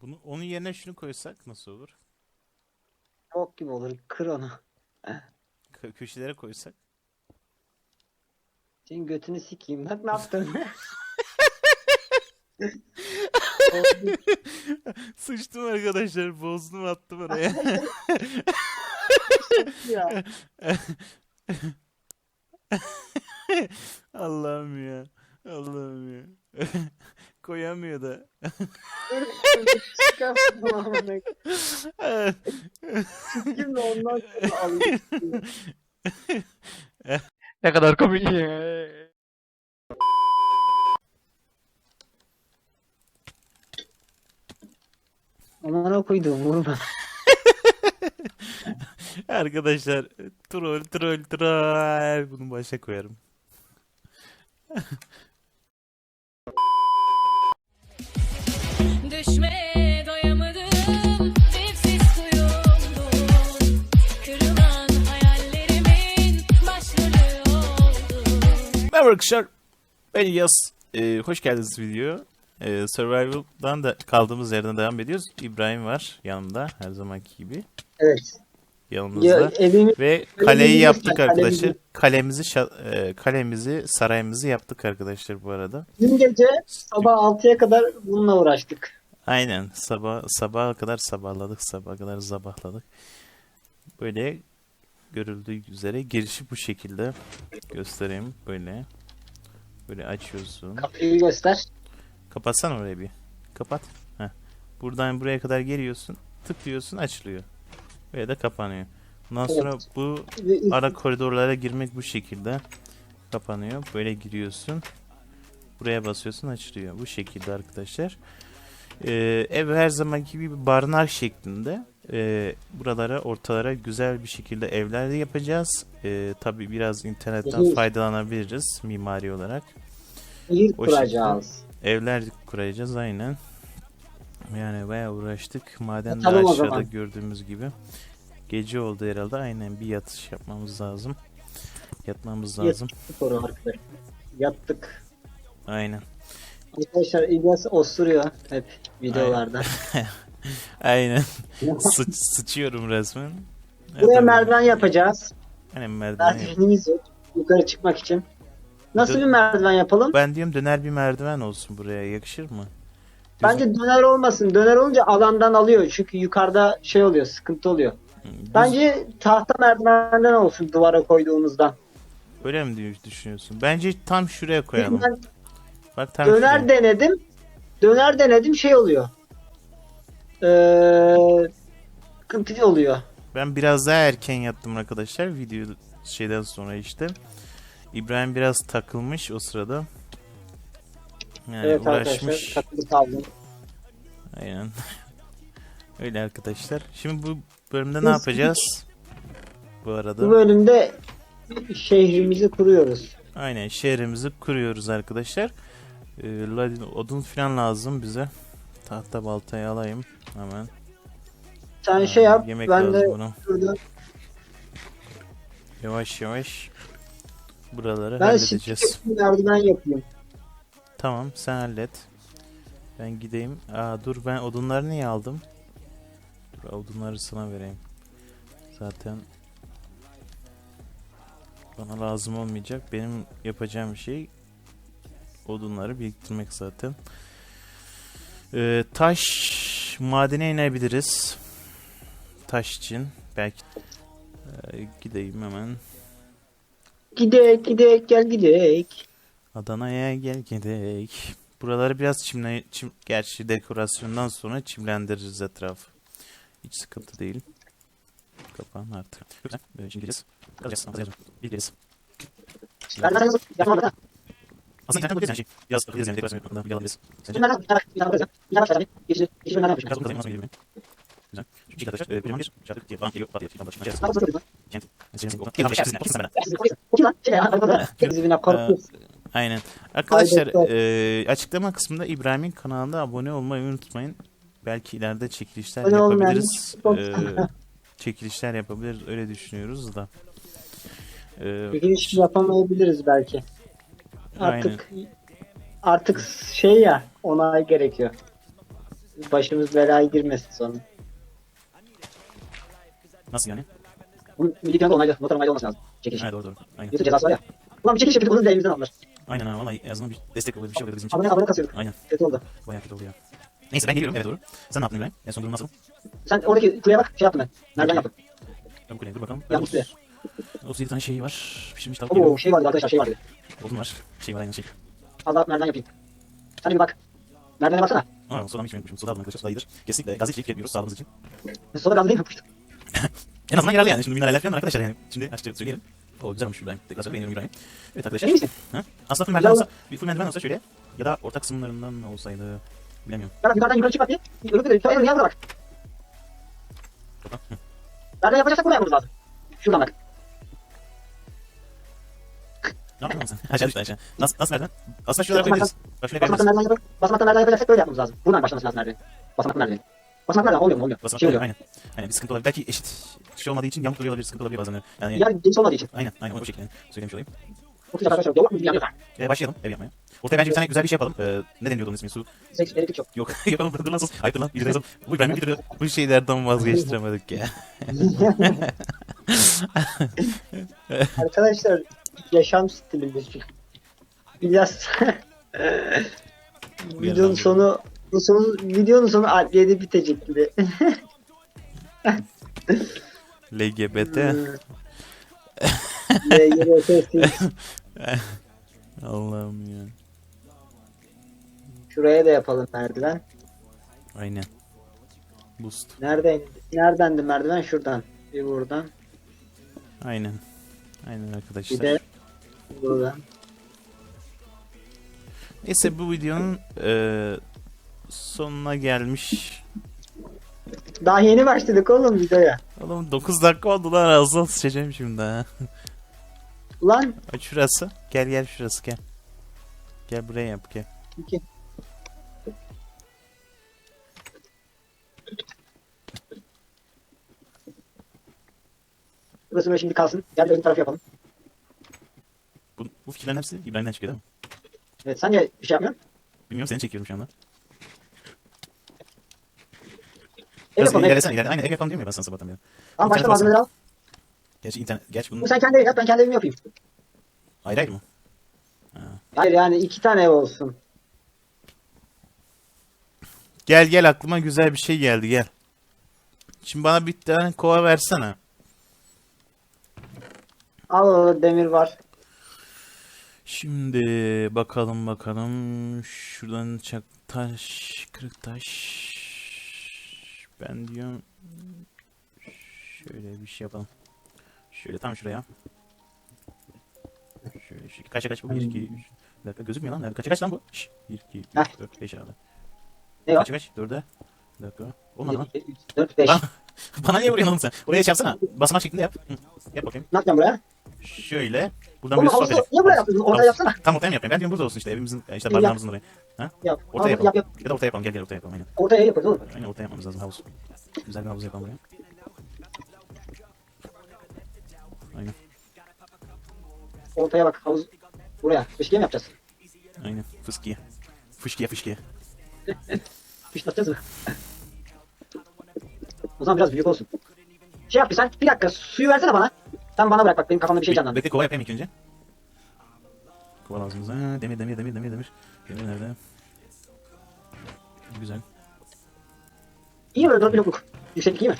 Bunu onun yerine şunu koysak nasıl olur? Bok gibi olur. Kır onu. Kö- köşelere koysak. Senin götünü sikeyim. Bak ne yaptın? Sıçtım arkadaşlar. Bozdum attım oraya. ya. Allah'ım ya. Allah'ım ya. Koyamıyor da. Ondan sonra alayım. Ne kadar komik. Amına koydum vurma. arkadaşlar troll troll troll. Bunu başa koyarım. Düşmeye doyamadım Dipsiz kuyumdum Kırılan hayallerimin başrolü oldum Merhaba arkadaşlar. Ben İlyas. Ee, hoş geldiniz videoya. Ee, Survival'dan da kaldığımız yerden devam ediyoruz. İbrahim var yanımda her zamanki gibi. Evet. Yanımızda. Ya, evimi Ve kaleyi yaptık göster, arkadaşlar. kalemizi. Kalemizi şa- e, kalemizi sarayımızı yaptık arkadaşlar bu arada. dün gece sabah 6'ya kadar bununla uğraştık. Aynen sabah sabaha kadar sabahladık sabaha kadar zabahladık. Böyle görüldüğü üzere girişi bu şekilde göstereyim böyle. Böyle açıyorsun. Kapıyı göster. Kapatsana orayı bir. Kapat. Heh. Buradan buraya kadar geliyorsun. Tıklıyorsun açılıyor. Böyle de kapanıyor. Ondan Evet. sonra bu ara koridorlara girmek bu şekilde kapanıyor. Böyle giriyorsun. Buraya basıyorsun açılıyor. Bu şekilde arkadaşlar. Ee, ev her zamanki gibi bir barınak şeklinde. Ee, buralara ortalara güzel bir şekilde evler de yapacağız. Ee, tabii biraz internetten Hı. faydalanabiliriz mimari olarak. Şehir O kuracağız. Evler kuracağız aynen. Yani bayağı uğraştık. Maden de Yatalım o aşağıda zaman. gördüğümüz gibi. Gece oldu herhalde. Aynen bir yatış yapmamız lazım. Yatmamız lazım. Arkadaşlar. Yattık. Aynen. Arkadaşlar İlyas osuruyor hep videolarda. Aynen. Sıç, sıçıyorum resmen. Buraya abi. merdiven yapacağız. Aynen merdiven yap. Yok. Yukarı çıkmak için. Nasıl Dö- bir merdiven yapalım? Ben diyorum döner bir merdiven olsun buraya. Yakışır mı? Bence döner olmasın. Döner olunca alandan alıyor. Çünkü yukarıda şey oluyor, sıkıntı oluyor. düz- Bence tahta merdivenden olsun duvara koyduğumuzdan. Öyle mi diyor- düşünüyorsun? Bence tam şuraya koyalım. Ben Bak tam döner denedim. Döner denedim şey oluyor. Ee, oluyor. Ben biraz daha erken yattım arkadaşlar. Video şeyden sonra işte. İbrahim biraz takılmış o sırada. Yani evet uğraşmış. arkadaşlar takılı kaldım. Aynen. Öyle arkadaşlar. Şimdi bu bölümde ne Biz- yapacağız? Bu arada. Bu bölümde şehrimizi kuruyoruz. Aynen şehrimizi kuruyoruz arkadaşlar. Ee, ladin- odun falan lazım bize. Tahta baltayı alayım hemen. Sen Ha, şey yap. Yemek ben lazım de buna. şurada Yavaş yavaş buraları ben halledeceğiz. şimdi merdiven yapayım. Tamam sen hallet. Ben gideyim. Aa dur ben odunları niye aldım? Dur odunları sana vereyim. Zaten bana lazım olmayacak. Benim yapacağım şey odunları biriktirmek zaten. Ee, taş madene inebiliriz. Taş için belki Ee, gideyim hemen. Gidek gidek gel gidek. Adana'ya gel gidek. Buraları biraz çimle, çim, gerçi dekorasyondan sonra çimlendiririz etrafı. Hiç sıkıntı değil. Kapan artık. Şimdi. Alacağız. Biliriz. Aslında internet bakıyoruz yani şey. Yaz bakıyoruz yani dekorasyondan bilgi alabiliriz. Sence? Merdiven yapalım. Merdiven yapalım. Bir daha başlayalım. Yeşil, yeşil merdiven Biraz yapalım. bunu nasıl geliyor? Güzel. Şimdi arkadaşlar. E, benim bir şarkı diye falan geliyor. Pat diye. Başına geçeriz. Nasıl yapıyoruz? Kent. Mesela okulda. Kim yapacak? Kim yapacak? O kim lan? Şey ya, arkada. Dibine korkuyoruz. Aynen. Arkadaşlar e, açıklama kısmında İbrahim'in kanalına abone olmayı unutmayın. Belki ileride çekilişler olmayan yapabiliriz. E, çekilişler yapabiliriz öyle düşünüyoruz da. E, Çekiliş yapamayabiliriz belki. Aynen. Artık artık şey ya onay gerekiyor. Başımız belaya girmesin sonra. Nasıl yani? Bunun milli piyango onaylı. Noter onaylı olması lazım. Çekiliş. Ha doğru doğru. Aynen. Yoksa cezası var ya. Ulan bir çekiliş yapıyorduk onu da elimizden aldılar. Aynen ha vallahi en azından bir destek oluyor bir şey oluyor bizim için. Abone abone kasıyorduk. Aynen. Kötü oldu. Bayağı kötü oldu ya. Neyse ben geliyorum eve doğru. Sen ne yaptın İbrahim? En son durum nasıl? Sen oradaki kuleye bak şey yaptım ben. Nereden yaptım? Ben kuleye dur bakalım. Yanlış Otuz- 37 tane şey var. Pişirmiş tavuk Oo şey vardı arkadaşlar şey vardı. Odun var. Şey var aynı şey. Allah nereden yapayım? Sen bir bak. Merdivene baksana. Aa soda mı içmeyi unutmuşum. Soda aldım arkadaşlar. Soda iyidir. Kesinlikle gaz içecek yapıyoruz sağlığımız için. Soda gazı değil mi? En azından yararlı yani. Şimdi mineraller falan arkadaşlar yani. Şimdi açıkça söyleyelim. O güzel olmuş İbrahim. Tekrar söyleyeyim İbrahim. Evet arkadaşlar. Emin misin? Ha? Aslında full merdiven olsa, bir full merdiven olsa şöyle ya da orta kısımlarından olsaydı bilemiyorum. Ya bak yukarıdan yukarı çık bak bir. Öbür de şöyle yan bak. Nereden yapacaksak buraya yapmamız lazım. Şuradan bak. Yaptın sen? Aşağı düştü aşağı. Nasıl, nasıl merdiven? Aslında şuralara koyabiliriz. Bak şuraya Basamaktan koyabiliriz. merdiven yapıp basamaktan merdiven yapacaksak böyle yapmamız lazım. Buradan başlaması lazım merdiven. Basamaklı merdiven. Basamaklı merdiven olmuyor mu? Olmuyor. Basamak Şey oluyor. aynen. Aynen bir sıkıntı olabilir. Belki eşit şey olmadığı için yamuk duruyor olabilir, sıkıntı olabilir bazen. Yani, Yani geniş olmadığı için. aynen, aynen o şekilde söylemiş olayım. Çok güzel arkadaşlar. Yok mu? Bilmiyorum. Ee, başlayalım ev yapmaya. Ortaya bence bir tane güzel bir şey yapalım. Ee, ne deniyordu onun ismi? Su. Seks elektrik yok. Yok. Yapalım. Dur lan sus. Ayıp lan. Bir de yazalım. Bu İbrahim'e gidiyor. Bu şeylerden vazgeçtiremedik ya. Arkadaşlar yaşam stilimiz. Biraz videonun sonu sonu videonun sonu adliyede bitecek gibi. LGBT. LGBT. Allah'ım ya. Şuraya da yapalım merdiven. Aynen. Boost. Nereden neredendi merdiven? Şuradan. Bir buradan. Aynen. Aynen Bir arkadaşlar. de buradan. Neyse bu videonun eee, sonuna gelmiş. Daha yeni başladık oğlum videoya. Oğlum 9 dakika oldu lan ağzına sıçacağım şimdi ha. Ulan Aç şurası. Gel gel şurası gel. Gel buraya yap gel. iki. Burası böyle şimdi kalsın. Gel bir ön tarafı yapalım. Bu, bu fikirlerin hepsi İbrahim'den çıkıyor değil mi? Evet sen niye bir şey yapmıyorsun? Bilmiyorum seni çekiyorum şu anda. Ev Biraz yapalım. ev. ilerlesene ilerle. Aynen ev yapalım diyor mu ben sana sabahtan beri? Tamam başla İnternet malzemeleri al. Gerçi internet. Gerçi bunun Bu sen kendi evini yap ben kendi evimi yapayım. ayrı ayrı mı? Hayır yani iki tane ev olsun. Gel gel aklıma güzel bir şey geldi gel. Şimdi bana bir tane kova versene. Al demir var. Şimdi bakalım bakalım. Şuradan çak taş, kırık taş. Ben diyorum şöyle bir şey yapalım. Şöyle tam şuraya. Şöyle şu kaça kaç bu? 1 2 3. Bir dakika gözükmüyor lan. Kaça kaç lan bu? Şş, 1 2 3 Heh. 4 5 herhalde. Ne? Kaça kaç? 4'e. Bir dakika. Olmadı lan. 1, 2, 3, 4, 5. Lan. Bana niye vuruyorsun oğlum sen? Oraya yapsana. Basamak şeklinde yap. Hı. Yap bakayım. Ne yapacağım buraya? Şöyle. Buradan Oğlum havuzu akacak. niye buraya yapıyorsun? Havuz. yapsana. Tam ortaya mı yapayım? Ben diyorum burada olsun işte evimizin işte Yap. barınağımızın oraya. Yap. Ortaya Havuz yapalım. yap yap. Ya da ortaya yapalım. Gel gel ortaya yapalım aynen. Ortaya yaparız oğlum. Aynen ortaya yapmamız lazım havuz. Güzel bir havuz yapalım buraya. Aynen. Ortaya bak havuz. Buraya. Fışkiye mi yapacağız? Aynen. Fıskiye. Fışkiye fışkiye. Fışlatacağız mı? o zaman biraz büyük olsun. Şey yap bir sen. Bir dakika suyu versene bana. Sen bana bırak bak benim kafamda bir şey canlandı. Bekle kova yapayım ilk önce. Kova lazım bize. Ha, Demir demir demir demir demir. Demir nerede? Güzel. İyi böyle dört blokluk? Yükseklik iyi mi?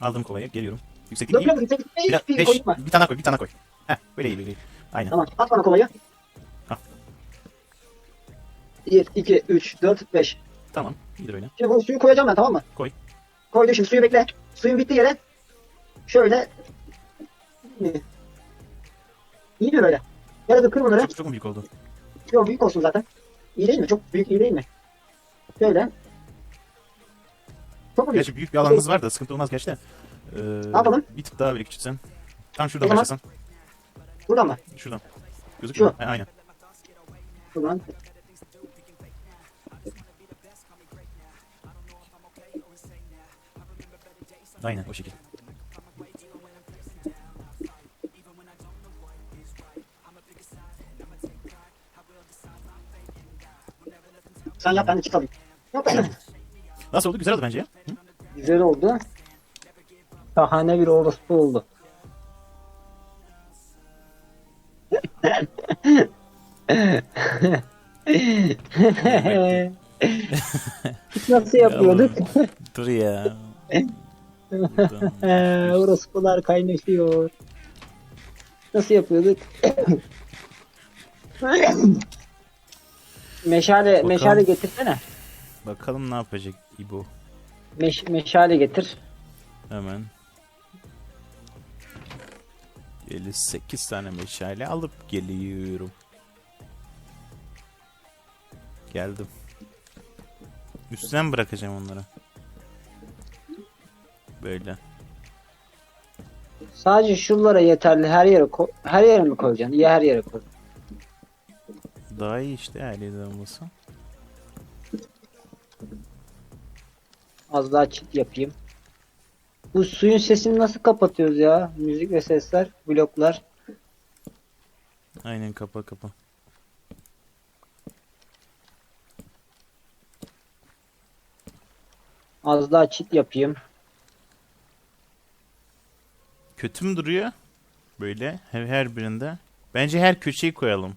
Aldım kovayı. Geliyorum. Yükseklik Dört iyi. blokluk yükseklik Bir, değil. Bir beş, koyun var. bir tane koy. Bir tane koy. Heh. Böyle iyi böyle iyi. Aynen. Tamam at bana kovayı. Al. 1, 2, 3, 4, 5. Tamam. İyidir öyle. Şimdi bu suyu koyacağım ben tamam mı? Koy. Koydum şimdi suyu bekle. Suyun bittiği yere şöyle İyi mi böyle? Ya da kır bunları. Çok, çok mu büyük oldu? Yok büyük olsun zaten. İyi değil mi? Çok büyük iyi değil mi? Şöyle. Çok mu büyük? Gerçi büyük bir alanımız var da sıkıntı olmaz gerçi de. Ee, Ne yapalım? Bir tık daha böyle küçültsen. Tam şuradan zaman- başlasan. Buradan mı? Şuradan. Gözüküyor. Şu. Ha, aynen. Buradan. Aynen o şekil. Sen yap ben de çift alayım. Yok Nasıl oldu? Güzel oldu bence ya. Hı? Güzel oldu. Şahane bir orospu oldu. Nasıl yapıyorduk? Dur ya. Orospular kaynaşıyor. Nasıl yapıyorduk? Meşale, meşale getirsene. Bakalım ne yapacak İbo. Meş, meşale getir. Hemen. 58 tane meşale alıp geliyorum. Geldim. Üstten mi bırakacağım onları? Böyle. Sadece şuralara yeterli. Her yere ko- her yere mi koyacaksın? Ya her yere koy. Daha iyi işte her yerde olması. Az daha çit yapayım. Bu suyun sesini nasıl kapatıyoruz ya? Müzik ve sesler, bloklar. Aynen kapa kapa. Az daha çit yapayım. Kötü mü duruyor? Böyle her, her birinde. Bence her köşeyi koyalım.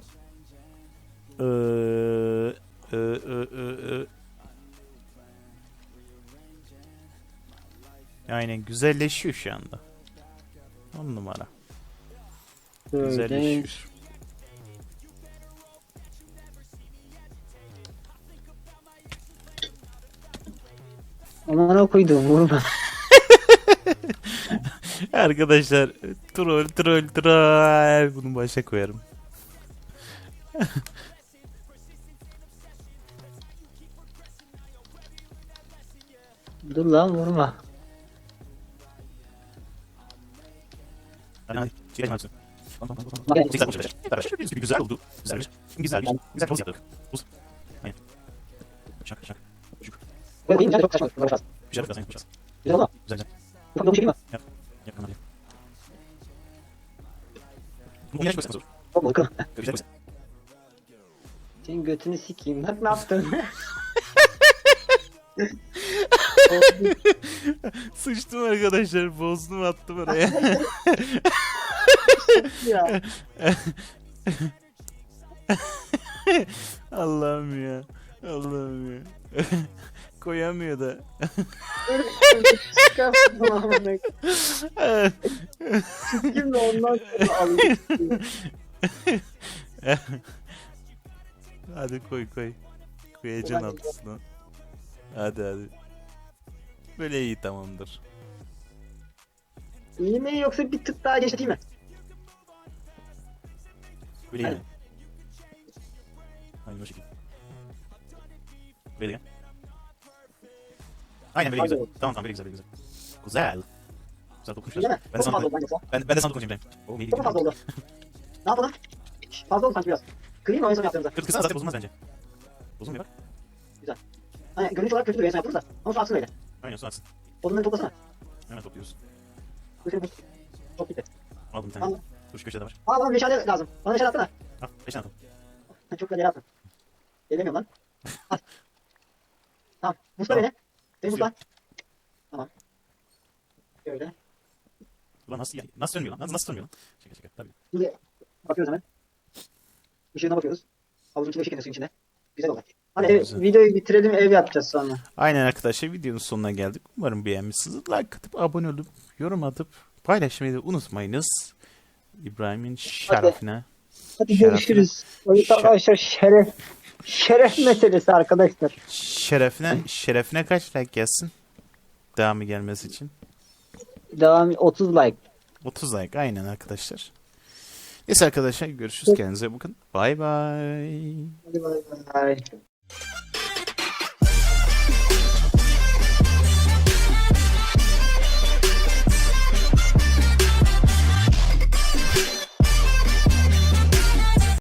Aynen güzelleşiyor şu anda. On numara. böyle. Güzelleşiyor. Amına koydum vurma. Arkadaşlar troll troll troll bunu başa koyarım. Dur lan vurma. Hadi çekelim hepsini. Güzel olmuş arkadaşlar. Güzel oldu. Güzelmiş. Güzelmiş. Güzel poz yaptık. Poz. Aynen. Şak şak. Şuk. Böyle değil mi? Çok saçma. Uğraşmaz. Güzel biraz aynen yapacağız. Güzel oldu. Güzel güzel. Çok da bir şey mi? Yapalım hadi. Bu ilaç koysanız olur. Çok bakın. Güzel koysan. Senin götünü sikeyim. Bak ne yaptın? Sıçtım arkadaşlar. Bozdum attım oraya. ya. Allah'ım ya. Allah'ım ya. Koyamıyor da. Sikeyim de ondan sonra hadi koy koy. Koyacaksın altısına. Hadi hadi. Böyle iyi tamamdır. İyi mi yoksa bir tık daha genişleteyim mi? Böyle iyi mi? Aynen o şekilde. Böyle gel. Aynen böyle güzel. Tamam tamam böyle güzel böyle güzel. Güzel. Güzel dokunmuşlar. Ben de sana ben, ben de sana dokunacağım İbrahim. O neydi? Çok fazla oldu. Ne yapalım? Fazla oldu sanki biraz. Kırayım mı en son yaptığımızda? Kır kısa zaten bozulmaz bence. Bozulmuyor bak. Hani görünüş olarak kötü duruyor en son yaptığımızda. Ama su aksın öyle. Aynen su atsın. Odunları toplasana. Hemen topluyoruz. Sene bu. Çok gitti. Al bir tane. Al. Dur şu köşede var. Aa bana meşale lazım. Bana meşale atsana. Al. Beş tane al. Çok güzel yere attın. Gelemiyorum lan. At. Tamam. Musla Tamam. beni. Beni musla. Tamam. Şöyle. Ulan nasıl ya? Nasıl sönmüyor lan? Nasıl, nasıl sönmüyor lan? Şaka şaka. Tabii. Şimdi bakıyoruz hemen. Işığına bakıyoruz. Havuzun içinde ışık yanıyor suyun içinde. Güzel oldu. Hadi Güzel. videoyu bitirelim ev yapacağız sonra. Aynen arkadaşlar videonun sonuna geldik. Umarım beğenmişsiniz. Like atıp abone olup yorum atıp paylaşmayı da unutmayınız. İbrahim'in şerefine. Hadi Şerefine. görüşürüz. Şer- Arkadaşlar şeref. Şeref meselesi arkadaşlar. Şerefine şerefine kaç like gelsin? Devamı gelmesi için. Devam 30 like. 30 like aynen arkadaşlar. Neyse arkadaşlar görüşürüz. Kendinize bakın. Bay bay. Hadi bay bay. you